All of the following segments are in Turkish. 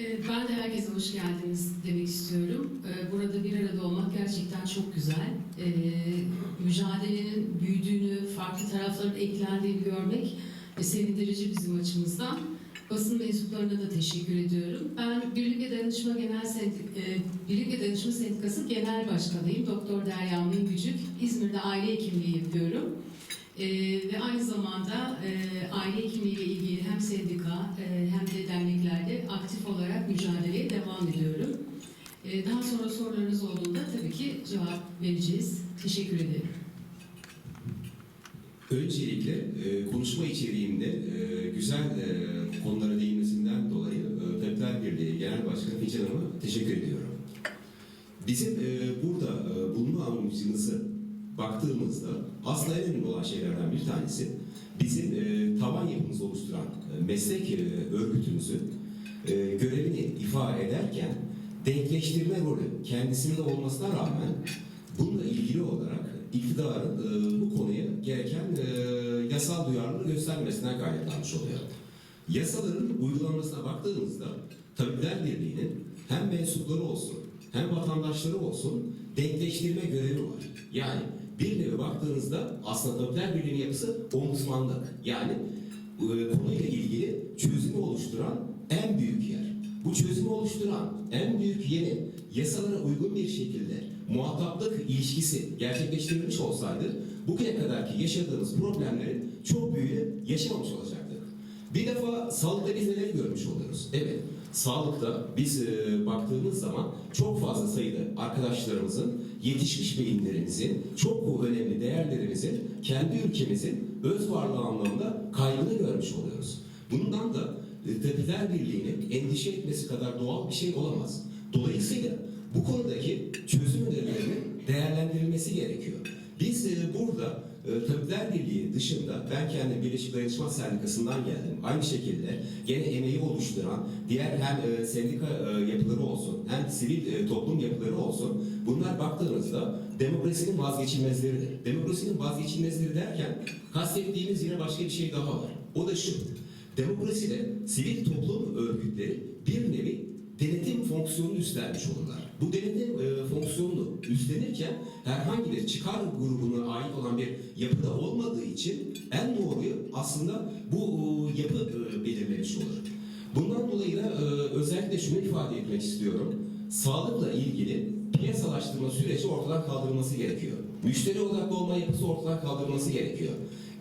Ee, Ben de herkese hoş geldiniz demek istiyorum. Ee, Burada bir arada olmak gerçekten çok güzel. Ee, Mücadelenin büyüdüğünü, farklı tarafların eklendiğini görmek e, sevindirici bizim açımızdan. Basın mensuplarına da teşekkür ediyorum. Ben Birlik ve Danışma Genel Sendik- e, Birlik ve Danışma Sendikası Genel Başkanıyım. Doktor Derya Mingücük. İzmir'de aile hekimliği yapıyorum. Ee, ve aynı zamanda e, aile hekimliğiyle ilgili hem sendika e, hem de derneklerde aktif olarak mücadeleye devam ediyorum. Ee, daha sonra sorularınız olduğunda tabii ki cevap vereceğiz. Teşekkür ederim. Öncelikle e, konuşma içeriğinde e, güzel e, konulara değinmesinden dolayı e, Birliği Genel Başkanı Fican Hanım'a teşekkür ediyorum. Bizim e, burada e, bulunma amacımızı baktığımızda aslında en önemli olan şeylerden bir tanesi bizim e, taban yapımızı oluşturan e, meslek e, örgütümüzün e, görevini ifade ederken denkleştirme rolü kendisinde olmasına rağmen bununla ilgili olarak iktidarın e, bu konuya gereken e, yasal duyarlılığı göstermesinden kaynaklanmış oluyor. Yasaların uygulanmasına baktığımızda Tabipler Birliği'nin hem mensupları olsun hem vatandaşları olsun denkleştirme görevi var. Yani bir nevi baktığınızda aslında Tabipler Birliği'nin yapısı ombudsmanlık. Yani e, konuyla ilgili çözümü oluşturan en büyük yer. Bu çözümü oluşturan en büyük yeni yasalara uygun bir şekilde muhataplık ilişkisi gerçekleştirilmiş olsaydı bugüne kadarki yaşadığımız problemlerin çok büyüğünü yaşamamış olacaktık. Bir defa sağlıkta biz neleri görmüş oluyoruz? Evet, sağlıkta biz e, baktığımız zaman çok fazla sayıda arkadaşlarımızın, yetişmiş beyinlerimizin, çok önemli değerlerimizin, kendi ülkemizin öz varlığı anlamında kaybını görmüş oluyoruz. Bundan da e, Tabipler Birliği'nin endişe etmesi kadar doğal bir şey olamaz. Dolayısıyla bu konudaki çözüm önerilerinin değerlendirilmesi gerekiyor. Biz burada e, Tabipler Birliği dışında ben kendim Birleşik Dayanışma Sendikası'ndan geldim. Aynı şekilde gene emeği oluşturan diğer hem e, sendika e, yapıları olsun hem sivil toplum yapıları olsun bunlar baktığınızda demokrasinin vazgeçilmezleridir. Demokrasinin vazgeçilmezleri derken kastettiğimiz yine başka bir şey daha var. O da şu. Demokraside sivil toplum örgütleri fonksiyonunu üstlenmiş olurlar. Bu denetim e, fonksiyonunu üstlenirken herhangi bir çıkar grubuna ait olan bir yapıda olmadığı için en doğruyu aslında bu e, yapı e, belirlemiş olur. Bundan dolayı da e, özellikle şunu ifade etmek istiyorum. Sağlıkla ilgili piyasalaştırma süreci ortadan kaldırılması gerekiyor. Müşteri odaklı olma yapısı ortadan kaldırılması gerekiyor.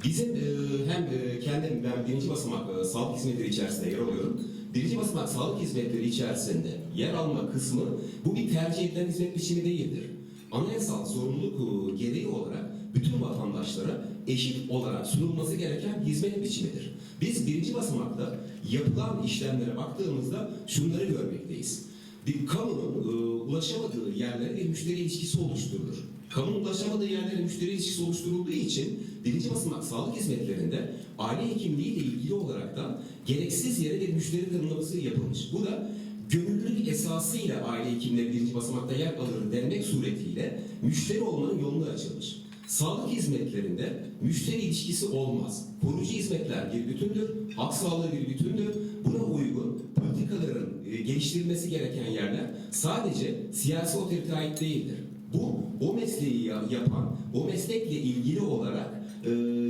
Bizim e, hem e, kendim ben birinci basamak e, sağlık hizmetleri içerisinde yer alıyorum. Birinci basamak sağlık hizmetleri içerisinde yer alma kısmı bu bir tercih edilen hizmet biçimi değildir. Anayasal sorumluluk e, gereği olarak bütün vatandaşlara eşit olarak sunulması gereken hizmet biçimidir. Biz birinci basamakta yapılan işlemlere baktığımızda şunları görmekteyiz. Bir kamunun e, ulaşamadığı yerlere bir müşteri ilişkisi oluşturulur. Kamunun ulaşamadığı yerlere müşteri ilişkisi oluşturulduğu için birinci basamak sağlık hizmetlerinde aile hekimliği ile ilgili olarak da gereksiz yere bir müşteri tanımlaması yapılmış. Bu da gönüllülük esasıyla aile hekimleri birinci basamakta yer alır denmek suretiyle müşteri olmanın yolunu açılmış. Sağlık hizmetlerinde müşteri ilişkisi olmaz. Koruyucu hizmetler bir bütündür, halk sağlığı bir bütündür. Buna uygun politikaların e, geliştirilmesi gereken yerler sadece siyasi otorite ait değildir. Bu, o mesleği ya- yapan, o meslekle ilgili olarak e,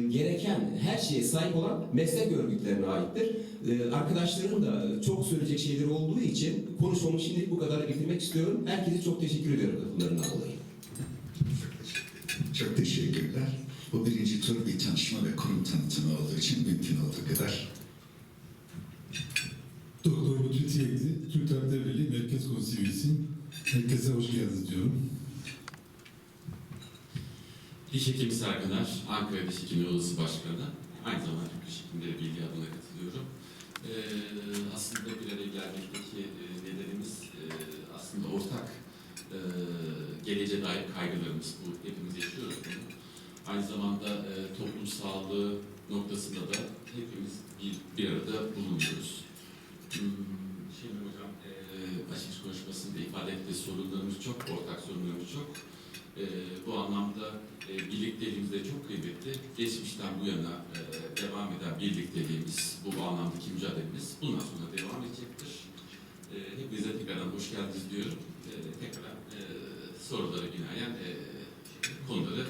gereken her şeye sahip olan meslek örgütlerine aittir. E, arkadaşlarım da çok söyleyecek şeyleri olduğu için konuşmamı şimdilik bu kadar bitirmek istiyorum. Herkese çok teşekkür ediyorum katılımlarından dolayı. Çok teşekkürler. Bu birinci tur bir tanışma ve kurum tanıtımı olduğu için mümkün olduğu kadar. Doktor Lütfi Tiyekli, Türk Tabipler Birliği Merkez Konseyi üyesi. Herkese hoş geldiniz diyorum. Sergıner, Ankara Diş Hekimliği Odası Başkanı. Aynı zamanda Türk Diş Hekimleri Birliği adına katılıyorum. Ee, aslında bir araya gelmekteki e, nedenimiz e, aslında ortak e, geleceğe dair kaygılarımız. Bu hepimiz yaşıyoruz bunu. Aynı zamanda e, toplum sağlığı noktasında da hepimiz bir, bir arada bulunuyoruz. Hmm, Şimdi hocam e, açık konuşmasında ifade ettiği sorunlarımız çok, ortak sorunlarımız çok. Ee, bu anlamda e, birlikteliğimiz de çok kıymetli. Geçmişten bu yana e, devam eden birlikteliğimiz, bu anlamdaki mücadelemiz bundan sonra devam edecektir. Ee, hepinize tekrardan hoş geldiniz diyorum. E, tekrar e, sorulara binaen e, konuları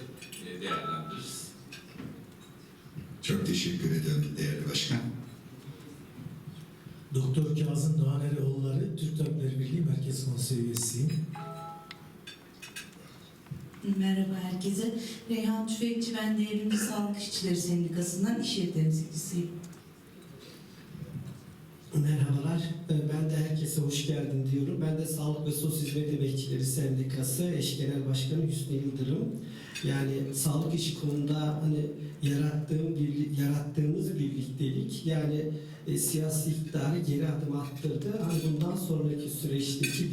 e, değerlendiririz. Çok teşekkür ederim değerli başkan. Doktor Kazım Doğan Eroğulları, Türk Tabipleri Birliği Merkez Konseyi üyesiyim. Merhaba herkese. Reyhan Tüfekçi, ben Devrimci Sağlık İşçileri Sendikası'ndan iş yeri temsilcisiyim. Merhabalar, Ee, ben de herkese hoş geldin diyorum. Ben de Sağlık ve Sosyal Hizmet Emekçileri Sendikası eş genel başkanı Hüsnü Yıldırım. Yani sağlık işi konuda hani yarattığım birlik, yarattığımız birliktelik yani e, siyasi iktidarı geri adım attırdı. Hani bundan sonraki süreçteki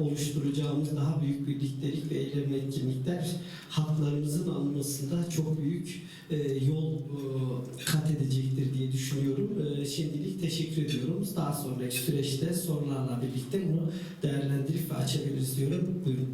oluşturacağımız daha büyük birliktelik ve eylem etkinlikler haklarımızın alınmasında çok büyük e, yol e, kat edecektir diye düşünüyorum. E, şimdilik teşekkür ediyorum. Daha sonraki süreçte sorularla birlikte bunu değerlendirip ve açabiliriz diyorum. Buyurun.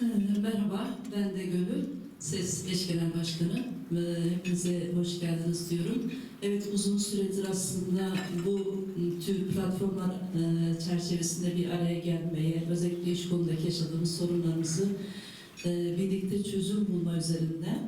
Ee, Merhaba, ben de Gönül, SES Eş Genel Başkanı. Ee, Hepinize hoş geldiniz diyorum. Evet, uzun süredir aslında bu tür platformlar e, çerçevesinde bir araya gelmeye, özellikle iş konudaki yaşadığımız sorunlarımızı e, birlikte çözüm bulma üzerinde.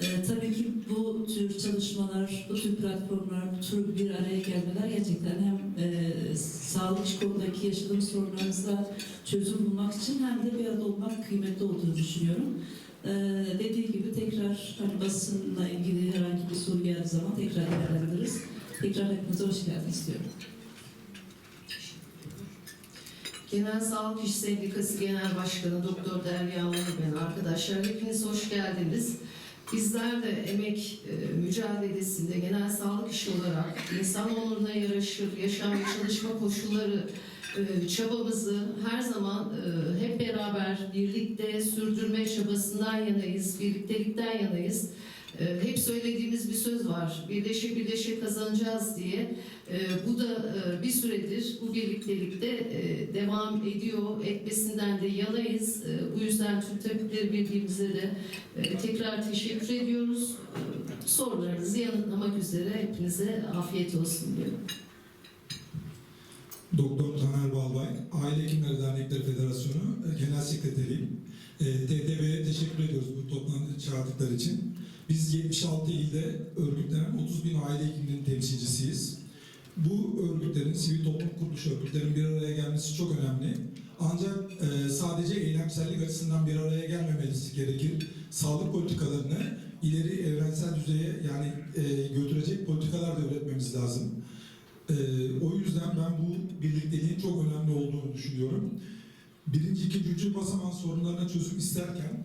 E, tabii ki bu tür çalışmalar, bu tür platformlar, bu tür bir araya gelmeler gerçekten hem e, sağlık konudaki yaşadığımız sorunlarımıza çözüm bulmak için hem de bir arada olmak kıymetli olduğunu düşünüyorum. Ee, dediği gibi tekrar hani basınla ilgili herhangi bir soru geldiği zaman tekrar değerlendiririz. Tekrar hepinize hoş geldiniz diyorum. Genel Sağlık İş Sendikası Genel Başkanı Doktor Derya Alanı ben. Arkadaşlar hepiniz hoş geldiniz. Bizler de emek e, mücadelesinde genel sağlık işi olarak insan onuruna yaraşır yaşam ve çalışma koşulları çabamızı her zaman e, hep beraber birlikte sürdürme çabasından yanayız, birliktelikten yanayız. E, hep söylediğimiz bir söz var. Birleşe birleşe kazanacağız diye. E, bu da e, bir süredir bu birliktelikte e, devam ediyor. Etmesinden de yanayız. E, bu yüzden Türk Tabipleri Birliği'mize de e, tekrar teşekkür ediyoruz. E, sorularınızı yanıtlamak üzere hepinize afiyet olsun diyorum. Doktor Taner Balbay, Aile Hekimleri Dernekleri Federasyonu e, Genel Sekreteriyim. E, TTB'ye teşekkür ediyoruz bu toplantı çağırdıkları için. Biz 76 ilde örgütlenen 30 bin aile hekimliğinin temsilcisiyiz. Bu örgütlerin, sivil toplum kuruluş örgütlerin bir araya gelmesi çok önemli. Ancak e, sadece eylemsellik açısından bir araya gelmemesi gerekir. Sağlık politikalarını ileri evrensel düzeye yani e, götürecek politikalar da üretmemiz lazım. Ee, o yüzden ben bu birlikteliğin çok önemli olduğunu düşünüyorum. Birinci, ikinci, üçüncü basamak sorunlarına çözüm isterken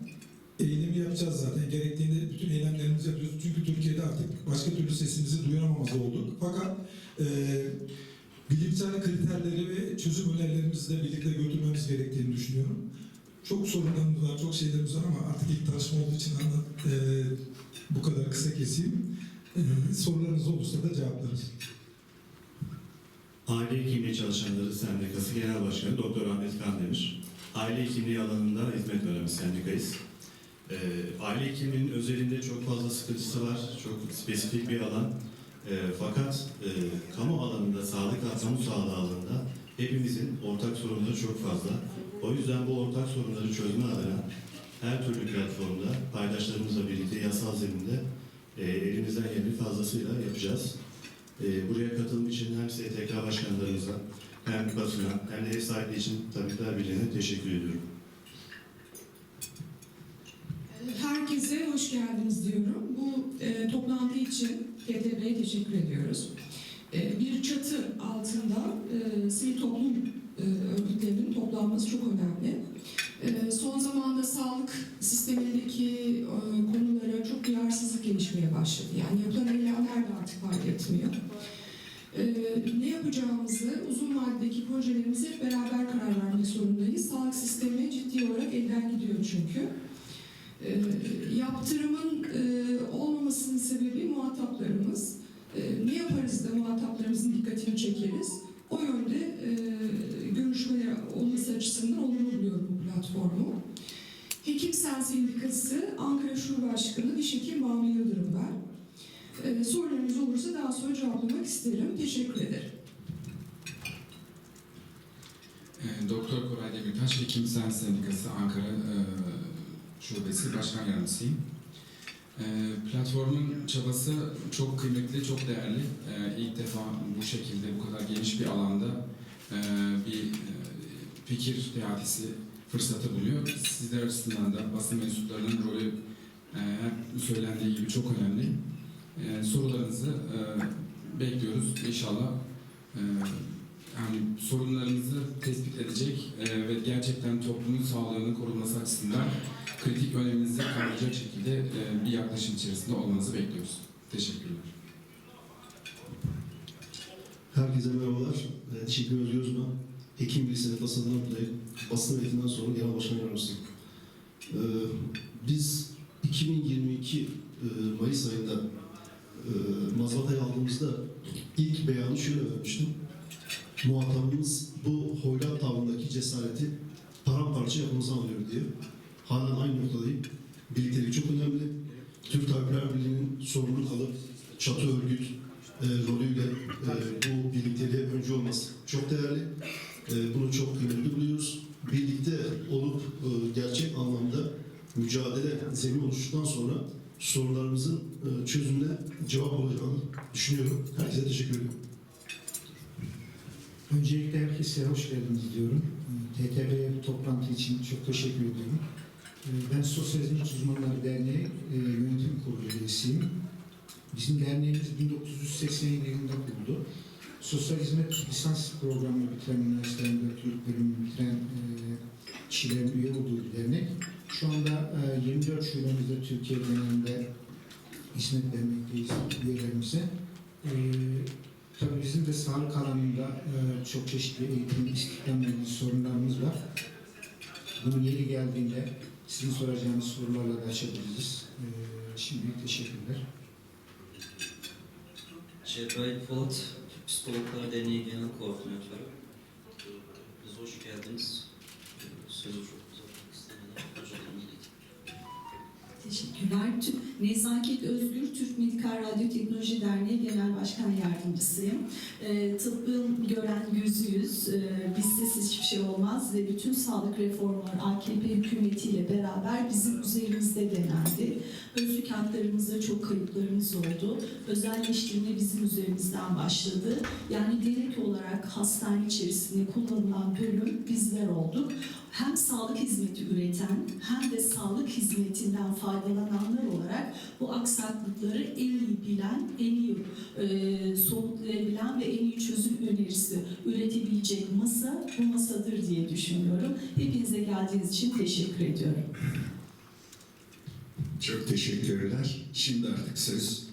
eylemi yapacağız zaten. Gerektiğinde bütün eylemlerimizi yapıyoruz. Çünkü Türkiye'de artık başka türlü sesimizi duyuramamaz olduk. Fakat e, bilimsel kriterleri ve çözüm önerilerimizi de birlikte götürmemiz gerektiğini düşünüyorum. Çok sorunlarımız var, çok şeylerimiz var ama artık ilk tanışma olduğu için anlat, e, bu kadar kısa keseyim. E, sorularınız olursa da cevaplarız. Aile Hekimliği Çalışanları Sendikası Genel Başkanı Doktor Ahmet Kandemir. Aile hekimliği alanında hizmet veren bir sendikayız. Ee, aile hekimliğinin özelinde çok fazla sıkıntısı var, çok spesifik bir alan. Ee, fakat e, kamu alanında, sağlık kamu sağlığı alanında hepimizin ortak sorunları çok fazla. O yüzden bu ortak sorunları çözme adına her türlü platformda paydaşlarımızla birlikte yasal zeminde e, elimizden geleni fazlasıyla yapacağız. Ee, buraya katılım için hem STK başkanlarımıza hem basına hem de ev sahipliği için Tabipler Birliği'ne teşekkür ediyorum. Herkese hoş geldiniz diyorum. Bu e, toplantı için TTB'ye teşekkür ediyoruz. E, bir çatı altında e, sivil toplum e, örgütlerinin toplanması çok önemli. E, son zamanda sağlık sistemindeki e, konulara çok duyarsızlık gelişmeye başladı. Yani yapılan eylemler de artık fark etmiyor. E, ne yapacağımızı, uzun vadedeki projelerimizi hep beraber karar vermek zorundayız. Sağlık sistemi ciddi olarak elden gidiyor çünkü. E, yaptırımın e, olmamasının sebebi muhataplarımız. E, ne yaparız da muhataplarımızın dikkatini çekeriz? O yönde e, görüşmeler olması açısından olumlu buluyorum bu platformu. Hekim Sen Sendikası Ankara Şube Başkanı Diş Hekim Banu Yıldırım ben. E, sorularınız olursa daha sonra cevaplamak isterim. Teşekkür ederim. Doktor Koray Demirtaş, Hekim Sen Sendikası Ankara e, Şubesi Başkan Yardımcısıyım. E, platformun çabası çok kıymetli, çok değerli. E, ilk defa bu şekilde, bu kadar geniş bir alanda e, bir e, fikir teatisi fırsatı buluyor. Sizler açısından da basın mensuplarının rolü e, söylendiği gibi çok önemli. E, sorularınızı e, bekliyoruz. İnşallah e, yani sorunlarınızı tespit edecek e, ve gerçekten toplumun sağlığının korunması açısından kritik öneminizi kavrayacak şekilde e, bir yaklaşım içerisinde olmanızı bekliyoruz. Teşekkürler. Herkese merhabalar. Ee, Teşekkür ediyoruz Gözmen. Hekim Lisesi tasarımdan dolayı basın eğitiminden sonra genel başkan yardımcısıyım. Ee, biz 2022 e, Mayıs ayında e, mazbatayı aldığımızda ilk beyanı şöyle vermiştim. Muhatabımız bu hoyrat tavrındaki cesareti paramparça yapımıza alıyor diye. Halen aynı noktadayım. Birliktelik çok önemli. Türk Tabipler Birliği'nin sorumluluk alıp çatı örgüt e, rolüyle e, bu birlikteliğe öncü olması çok değerli. E, bunu çok kıymetli buluyoruz. Birlikte olup e, gerçek anlamda mücadele zemin oluştuktan sonra sorunlarımızın e, çözümüne cevap olacağını düşünüyorum. Herkese teşekkür ediyorum. Öncelikle herkese hoş geldiniz diyorum. TTB toplantı için çok teşekkür ediyorum. Ben Sosyal Hizmet Uzmanları Derneği Yönetim Kurulu üyesiyim. Bizim derneğimiz 1987 yılında kuruldu. Sosyal Hizmet Lisans Programı bitiren üniversitelerinde Türk bölümünü bitiren e, kişilerin üye olduğu bir dernek. Şu anda e, 24 şubemizde Türkiye genelinde hizmet vermekteyiz üyelerimize. E, Tabii bizim de sağlık alanında e, çok çeşitli eğitim, istihdamla ilgili sorunlarımız var. Bunun yeri geldiğinde sizin soracağınız sorularla da açabiliriz. E, şimdilik teşekkürler. Cebrail Polat, Psikologlar Derneği Genel Koordinatörü. Biz hoş geldiniz. Sözü çok Teşekkürler. Tü- Nezaket Özgür, Türk Medikal Radyo Teknoloji Derneği Genel Başkan Yardımcısıyım. E, tıbbın gören gözüyüz. E, bizsiz hiçbir şey olmaz ve bütün sağlık reformları AKP hükümetiyle beraber bizim üzerimizde denendi. Özlük haklarımızda çok kayıplarımız oldu. Özelleştirme bizim üzerimizden başladı. Yani direkt olarak hastane içerisinde kullanılan bölüm bizler olduk. Hem sağlık hizmeti üreten hem de sağlık hizmetinden faydalananlar olarak bu aksaklıkları en iyi bilen, en iyi e, soğutlayabilen ve en iyi çözüm önerisi üretebilecek masa bu masadır diye düşünüyorum. Hepinize geldiğiniz için teşekkür ediyorum. Çok teşekkürler. Şimdi artık söz